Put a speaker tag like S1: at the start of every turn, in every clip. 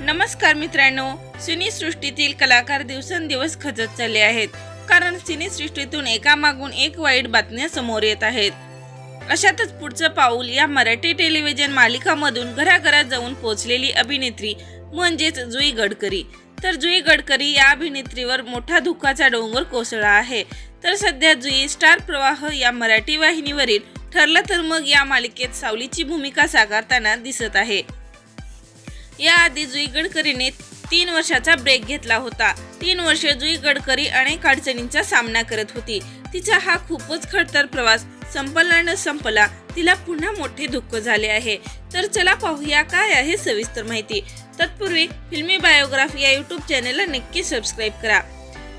S1: नमस्कार मित्रांनो सिनेसृष्टीतील कलाकार दिवसेंदिवस खचत चालले आहेत. कारण सिनेसृष्टीतून एकामागून एक वाईट बातम्या समोर येत आहेत. अशातच पुढचं पाऊल या मराठी टेलिव्हिजन मालिकामधून घराघरात जाऊन पोहोचलेली अभिनेत्री म्हणजेच जुई गडकरी. तर जुई गडकरी या अभिनेत्रीवर मोठा दुःखाचा डोंगर कोसळा आहे. तर सध्या जुई स्टार प्रवाह या मराठी वाहिनीवरील ठरलं तर मग या मालिकेत सावलीची भूमिका साकारताना दिसत आहे. याआधी जुई गडकरीने तीन वर्षाचा ब्रेक घेतला होता. तीन वर्ष जुई गडकरी अनेक अडचणींचा सामना करत होती. तिचा हा खूपच खडतर प्रवास संपला न संपला तिला पुन्हा मोठे दुःख झाले आहे. तर चला पाहूया काय आहे सविस्तर माहिती. तत्पूर्वी फिल्मी बायोग्राफी या युट्यूब चॅनेलला नक्की सबस्क्राईब करा.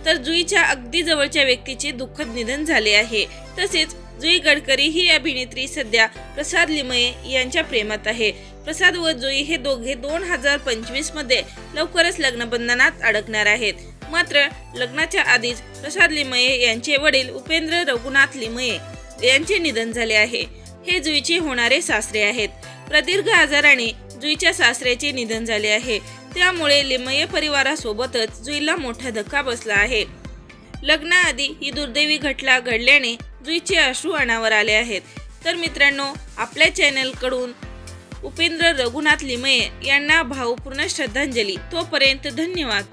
S1: तर जुईच्या अगदी जवळच्या व्यक्तीचे दुःखद निधन झाले आहे. तसेच जुई गडकरी ही अभिनेत्री सध्या प्रसाद लिमये यांच्या प्रेमात आहे. प्रसाद व जुई हे दोघे दोन हजार पंचवीसमध्ये लवकरच लग्नबंधनात अडकणार आहेत. मात्र लग्नाच्या आधीच प्रसाद लिमये यांचे वडील उपेंद्र रघुनाथ लिमये यांचे निधन झाले आहे. हे जुईचे होणारे सासरे आहेत. प्रदीर्घ आजाराने जुईच्या सासऱ्याचे निधन झाले आहे. त्यामुळे लिमये परिवारासोबतच जुईला मोठा धक्का बसला आहे. लग्नाआधी ही दुर्दैवी घटना घडल्याने जुईचे अश्रू अनावर आले आहेत. तर मित्रांनो आपल्या चॅनलकडून उपेंद्र रघुनाथ लिमये यांना भावपूर्ण श्रद्धांजली. तोपर्यंत धन्यवाद.